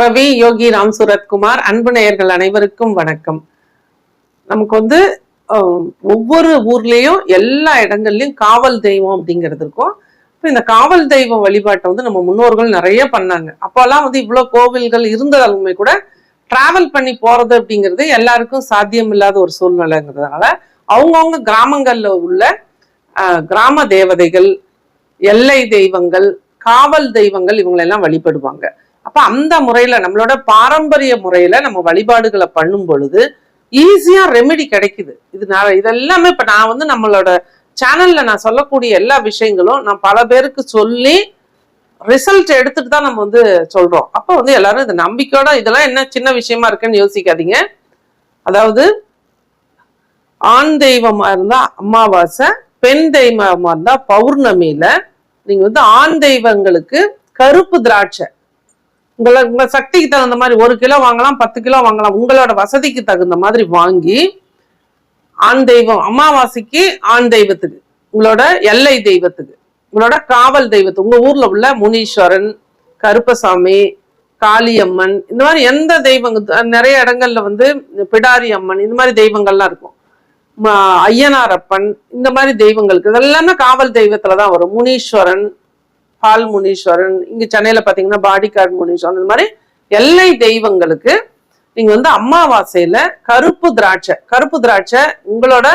ரவி யோகி ராம் சூரத்குமார் அன்பு நேயர்கள் அனைவருக்கும் வணக்கம். நமக்கு வந்து ஒவ்வொரு ஊர்லயும் எல்லா இடங்கள்லையும் காவல் தெய்வம் அப்படிங்கிறது இருக்கும். இப்போ இந்த காவல் தெய்வம் வழிபாட்டை வந்து நம்ம முன்னோர்கள் நிறைய பண்ணாங்க. அப்போல்லாம் வந்து இவ்வளோ கோவில்கள் இருந்ததாலுமே கூட டிராவல் பண்ணி போறது அப்படிங்கிறது எல்லாருக்கும் சாத்தியம் இல்லாத ஒரு சூழ்நிலைங்கிறதுனால அவங்கவுங்க கிராமங்களில் உள்ள கிராம தேவதைகள் எல்லை தெய்வங்கள் காவல் தெய்வங்கள் இவங்களெல்லாம் வழிபடுவாங்க. அப்ப அந்த முறையில நம்மளோட பாரம்பரிய முறையில நம்ம வழிபாடுகளை பண்ணும் பொழுது ஈஸியா ரெமெடி கிடைக்குது. இது நான் இதெல்லாமே இப்ப நான் வந்து நம்மளோட சேனல்ல நான் சொல்லக்கூடிய எல்லா விஷயங்களும் நான் பல பேருக்கு சொல்லி ரிசல்ட் எடுத்துட்டு தான் நம்ம வந்து சொல்றோம். அப்போ வந்து எல்லாரும் இந்த நம்பிக்கையோட இதெல்லாம் என்ன சின்ன விஷயமா இருக்குன்னு யோசிக்காதீங்க. அதாவது ஆண் தெய்வமா இருந்தா அமாவாசை பெண் தெய்வமா இருந்தா பௌர்ணமியில நீங்க வந்து ஆண் தெய்வங்களுக்கு கருப்பு திராட்சை உங்களை உங்க சக்திக்கு தகுந்த மாதிரி ஒரு கிலோ வாங்கலாம் பத்து கிலோ வாங்கலாம். உங்களோட வசதிக்கு தகுந்த மாதிரி வாங்கி ஆண் தெய்வம் அமாவாசைக்கு ஆண் தெய்வத்துக்கு உங்களோட எல்லை தெய்வத்துக்கு உங்களோட காவல் தெய்வத்துக்கு உங்க ஊர்ல உள்ள முனீஸ்வரன் கருப்பசாமி காளியம்மன் இந்த மாதிரி எந்த தெய்வங்க நிறைய இடங்கள்ல வந்து பிடாரி அம்மன் இந்த மாதிரி தெய்வங்கள்லாம் இருக்கும். ஐயனாரப்பன் இந்த மாதிரி தெய்வங்களுக்கு இதெல்லாமே காவல் தெய்வத்துல தான் வரும். முனீஸ்வரன் பால் முனீஸ்வரன் இங்க சென்னையில பாத்தீங்கன்னா பாடிகார்ட் முனீஸ்வரன் இந்த மாதிரி எல்லை தெய்வங்களுக்கு நீங்க வந்து அம்மாவாசையில கருப்பு திராட்சை கருப்பு திராட்சை உங்களோட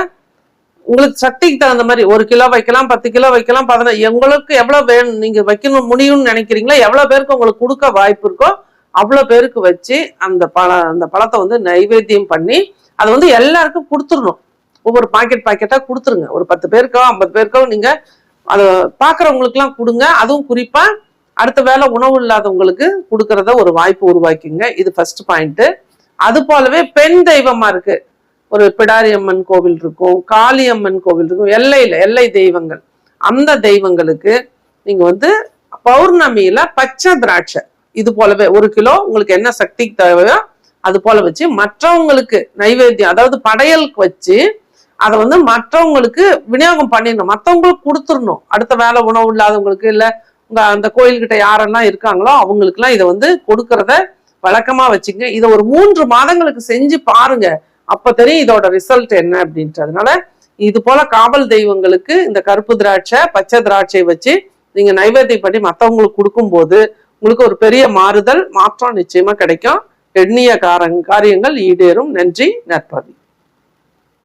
உங்களுக்கு சக்திக்கு தகுந்த மாதிரி ஒரு கிலோ வைக்கலாம் பத்து கிலோ வைக்கலாம் பதினஞ்சு உங்களுக்கு எவ்வளவு வேணும் நீங்க வைக்கணும் முடியும்னு நினைக்கிறீங்களோ எவ்வளவு பேருக்கு உங்களுக்கு கொடுக்க வாய்ப்பு இருக்கோ அவ்வளவு பேருக்கு வச்சு அந்த பழ அந்த பழத்தை வந்து நைவேத்தியம் பண்ணி அதை வந்து எல்லாருக்கும் கொடுத்துடணும். ஒவ்வொரு பாக்கெட் பாக்கெட்டா கொடுத்துருங்க. ஒரு பத்து பேருக்கோ ஐம்பது பேருக்கோ நீங்க அதை பார்க்குறவங்களுக்குலாம் கொடுங்க. அதுவும் குறிப்பாக அடுத்த வேலை உணவு இல்லாதவங்களுக்கு கொடுக்கறத ஒரு வாய்ப்பு உருவாக்கிங்க. இது ஃபர்ஸ்ட் பாயிண்ட்டு அது போலவே பெண் தெய்வமாக இருக்குது ஒரு பிடாரி அம்மன் கோவில் இருக்கும் காளியம்மன் கோவில் இருக்கும் எல்லையில் எல்லை தெய்வங்கள். அந்த தெய்வங்களுக்கு நீங்கள் வந்து பௌர்ணமியில் பச்சை திராட்சை. இது போலவே ஒரு கிலோ உங்களுக்கு என்ன சக்திக்கு தேவையோ அது போல வச்சு மற்றவங்களுக்கு நைவேத்தியம் அதாவது படையலுக்கு வச்சு அதை வந்து மற்றவங்களுக்கு விநியோகம் பண்ணிடணும். மற்றவங்களுக்கு கொடுத்துடணும். அடுத்த வேலை உணவு இல்லாதவங்களுக்கு இல்லை உங்கள் அந்த கோயில்கிட்ட யாரெல்லாம் இருக்காங்களோ அவங்களுக்குலாம் இதை வந்து கொடுக்கறத வழக்கமாக வச்சுங்க. இதை ஒரு மூன்று மாதங்களுக்கு செஞ்சு பாருங்க. அப்போ தெரியும் இதோட ரிசல்ட் என்ன அப்படின்றதுனால இது போல காவல் தெய்வங்களுக்கு இந்த கருப்பு திராட்சை பச்சை திராட்சை வச்சு நீங்க நைவேத்தியம் பண்ணி மற்றவங்களுக்கு கொடுக்கும்போது உங்களுக்கு ஒரு பெரிய மாறுதல் மாற்றம் நிச்சயமா கிடைக்கும். எண்ணிய காரங் காரியங்கள் ஈடேறும். நன்றி நற்பதி.